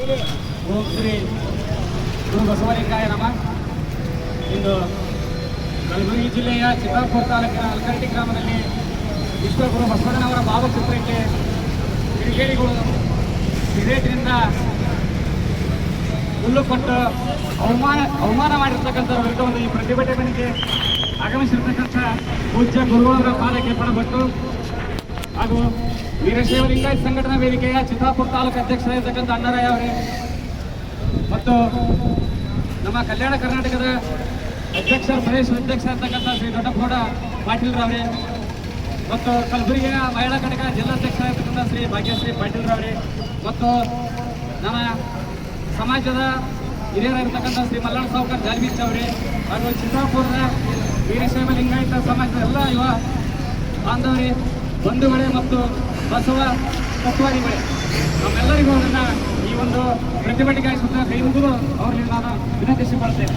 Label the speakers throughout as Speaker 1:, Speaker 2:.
Speaker 1: ಓಂ ಗುರು ಬಸವಲಿಂಗಾಯ ಇಂದು ಕಲಬುರಗಿ ಜಿಲ್ಲೆಯ ಚಿತ್ತಾಪುರ ತಾಲೂಕಿನ ಅಲ್ಕರಟಿ ಗ್ರಾಮದಲ್ಲಿ ವಿಶ್ವಗುರು ಬಸವಣ್ಣನವರ ಭಾವಚಿತ್ರಕ್ಕೆ ಕಿಡಿಗೇಡಿಗಳು ಸಿಗರೇಟಿನಿಂದ ಹುಲ್ಲು ಕೊಟ್ಟು ಅವಮಾನ ಅವಮಾನ ಮಾಡಿರ್ತಕ್ಕಂಥ ವಿರುದ್ಧ ಒಂದು ಈ ಪ್ರತಿಭಟನೆಗೆ ಆಗಮಿಸಿರ್ತಕ್ಕಂಥ ಪೂಜ್ಯ ಗುರುಗಳವರ ಪಾದಕ್ಕೆ ಪಡಬಟ್ಟು ಹಾಗೂ ವೀರಶೈವ ಲಿಂಗಾಯತ್ ಸಂಘಟನಾ ವೇದಿಕೆಯ ಚಿತ್ತಾಪುರ ತಾಲೂಕು ಅಧ್ಯಕ್ಷರಾಗಿರ್ತಕ್ಕಂಥ ಅಣ್ಣರಾಯ ಅವರೇ. ಮತ್ತು ನಮ್ಮ ಕಲ್ಯಾಣ ಕರ್ನಾಟಕದ ಅಧ್ಯಕ್ಷರ ಪ್ರದೇಶ ಅಧ್ಯಕ್ಷ ಇರ್ತಕ್ಕಂಥ ಶ್ರೀ ದೊಡ್ಡಪ್ಪಗೌಡ ಪಾಟೀಲ್ರವರೇ ಮತ್ತು ಕಲಬುರಗಿಯ ಮಹಿಳಾ ಘಟಕ ಜಿಲ್ಲಾಧ್ಯಕ್ಷರಾಗಿರ್ತಕ್ಕಂಥ ಶ್ರೀ ಭಾಗ್ಯಶ್ರೀ ಪಾಟೀಲ್ರವರೇ ಮತ್ತು ನಮ್ಮ ಸಮಾಜದ ಹಿರಿಯರಾಗಿರ್ತಕ್ಕಂಥ ಶ್ರೀ ಮಲ್ಲಣ್ಣ ಸಾವುಕರ್ ಜಾಲ್ಬೀಚ್ ಅವರೇ. ಹಾಗೂ ಚಿತ್ತಾಪುರದ ವೀರಶೈವ ಲಿಂಗಾಯತ ಸಮಾಜದ ಎಲ್ಲ ಯುವ ಬಾಂಧವರೇ. ಬಂಧುಗಳೇ ಮತ್ತು ಬಸವ ತತ್ವಾದಿಗಳೇ ನಮ್ಮೆಲ್ಲರಿಗೂ ನನ್ನ ಈ ಒಂದು ಪ್ರತಿಭಟನೆ ಸುತ್ತ ಕೈ ಮುಗಿದು ಅವ್ರಿಗೆ ನಾನು ವಿನಂತಿಸಿಕೊಳ್ತೇನೆ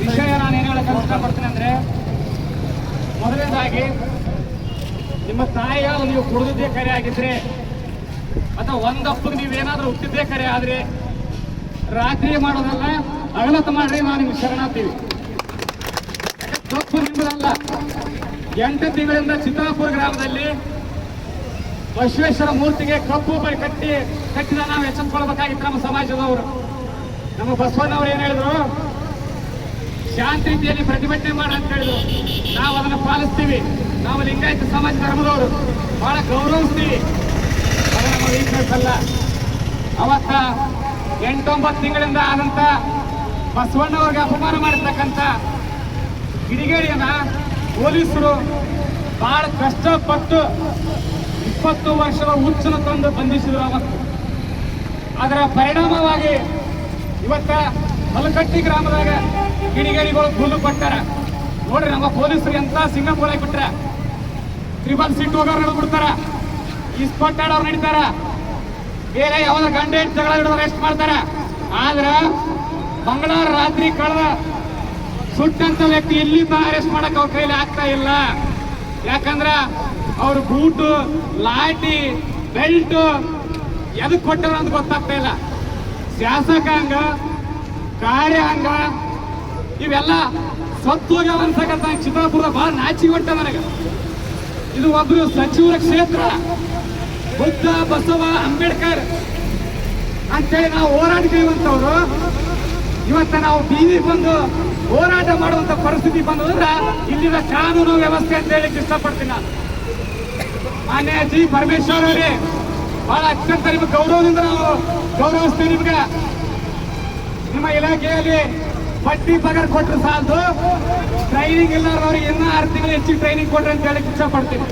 Speaker 1: ವಿಷಯ ನಾನು ಏನು ಹೇಳಕ್ಕೆ ಇಷ್ಟಪಡ್ತೇನೆ ಅಂದ್ರೆ, ಮೊದಲನೇದಾಗಿ, ನಿಮ್ಮ ತಾಯಿಯ ನೀವು ಕುಡಿದಿದ್ದೇ ಕರೆ ಆಗಿದ್ರೆ, ಅಥವಾ ಒಂದಪ್ಪಗೆ ನೀವೇನಾದ್ರೂ ಹುಟ್ಟಿದ್ದೇ ಕರೆ ಆದ್ರೆ, ರಾತ್ರಿ ಮಾಡೋದಲ್ಲ ಅಗಲತ್ ಮಾಡ್ರಿ, ನಾವು ನಿಮ್ಗೆ ಶರಣಾಗ್ತೀವಿ. ತಪ್ಪು ನಿಮ್ಮದಲ್ಲ ಎಂಟು ತಿಂಗಳಿಂದ ಚಿತ್ತಾಪುರ ಗ್ರಾಮದಲ್ಲಿ ಬಸವೇಶ್ವರ ಮೂರ್ತಿಗೆ ಕಪ್ಪು ಬೈ ಕಟ್ಟಿ ಕಟ್ಟಿದ ನಾವು ಎಚ್ಚೆತ್ಕೊಳ್ಬೇಕಾಗಿತ್ತು ನಮ್ಮ ಸಮಾಜದವರು. ನಮ್ಮ ಬಸವಣ್ಣವ್ರು ಏನ್ ಹೇಳಿದ್ರು? ಶಾಂತ ರೀತಿಯಲ್ಲಿ ಪ್ರತಿಭಟನೆ ಮಾಡ ಅಂತ ಹೇಳಿದ್ರು. ನಾವು ಅದನ್ನು ಪಾಲಿಸ್ತೀವಿ. ನಾವು ಲಿಂಗಾಯತ ಸಮಾಜ ಧರ್ಮದವರು. ಬಹಳ ಗೌರವಿಸ್ತೀವಿ. ನಮ್ಮ ಅಲ್ಲ. ಅವತ್ತ ಎಂಟೊಂಬತ್ತು ತಿಂಗಳಿಂದ ಆದಂತ ಬಸವಣ್ಣವ್ರಿಗೆ ಅಪಮಾನ ಮಾಡಿರ್ತಕ್ಕಂಥ ಕಿಡಿಗೇಡಿಯನ್ನ ಪೊಲೀಸರು ಬಹಳ ಕಷ್ಟಪಟ್ಟು ಇಪ್ಪತ್ತು ವರ್ಷದ ಹುಚ್ಚನ ತಂದು ಬಂಧಿಸಿದ್ರು ಅವತ್ತು. ಅದರ ಪರಿಣಾಮವಾಗಿ ಇವತ್ತ ಮಲಕಟ್ಟಿ ಗ್ರಾಮದಾಗ ಕಿಡಿಗೇಡಿಗಳು ಹುಲ್ಲು ಕೊಟ್ಟಾರ. ನೋಡ್ರಿ ನಮ್ಮ ಪೊಲೀಸರು ಎಂತ ಸಿಂಗಾಪುರ ಬಿಟ್ರ ತ್ರಿಬಲ್ ಸಿಟ್ ಹೋಗೋರು ಬಿಡ್ತಾರ. ಈ ಸ್ಪಾಟ್ ಆಡೋರು ನಡೀತಾರ. ಬೇರೆ ಯಾವ್ದ ಗಂಡ ಜಗಳ ಅರೆಸ್ಟ್ ಮಾಡ್ತಾರ. ಆದ್ರ ಮಂಗಳವಾರ ರಾತ್ರಿ ಕಳೆದ ಸುಟ್ಟಂತ ವ್ಯಕ್ತಿ ಎಲ್ಲಿಂದ ಅರೆಸ್ಟ್ ಮಾಡಕ್ ಅವ್ರ ಕೈಲಿ ಆಗ್ತಾ ಇಲ್ಲ. ಯಾಕಂದ್ರ ಅವ್ರ ಬೂಟು ಲಾಟಿ ಬೆಲ್ಟ್ ಎದಕ್ ಕೊಟ್ಟಾರ ಅಂತ ಗೊತ್ತಾಗ್ತಾ ಇಲ್ಲ. ಶಾಸಕಾಂಗ ಕಾರ್ಯಾಂಗ ಇವೆಲ್ಲ ಸತ್ತು ಹೋಗ್ಯಾವ ಚಿತ್ರಪುರ ಬಹಳ ನಾಚಿಗೆ ಹೊಂಟ ನನಗ. ಇದು ಒಬ್ರು ಸಚಿವರ ಕ್ಷೇತ್ರ, ಬುದ್ಧ, ಬಸವ, ಅಂಬೇಡ್ಕರ್ ಅಂತೇಳಿ ನಾವು ಹೋರಾಡ್ತೀವಂತವ್ರು ಇವತ್ತ ನಾವು ಬೀದಿ ಬಂದು ಹೋರಾಟ ಮಾಡುವಂತ ಪರಿಸ್ಥಿತಿ ಬಂದ್ರೆ ಇಲ್ಲಿನ ಕಾನೂನು ವ್ಯವಸ್ಥೆ ಅಂತ ಹೇಳಿ ಇಷ್ಟಪಡ್ತೀನಿ ನಾನು. ಮಾನ್ಯ ಜಿ ಪರಮೇಶ್ವರ್ ಅವರೇ, ಬಹಳ ಅತ್ಯಂತ ನಿಮ್ಗೆ ಗೌರವದಿಂದ ನಾವು ಗೌರವಿಸ್ತೀವಿ ನಿಮ್ಗೆ. ನಿಮ್ಮ ಇಲಾಖೆಯಲ್ಲಿ ಬಡ್ಡಿ ಪಗಾರ ಕೊಟ್ಟರು ಸಾಲದು. ಟ್ರೈನಿಂಗ್ ಇಲ್ಲಾರ್ದವ್ರಿಗೆ ಇನ್ನೂ ಆರು ತಿಂಗಳು ಹೆಚ್ಚಿಗೆ ಟ್ರೈನಿಂಗ್ ಕೊಡ್ರಿ ಅಂತ ಹೇಳಿ ಇಷ್ಟಪಡ್ತೀನಿ.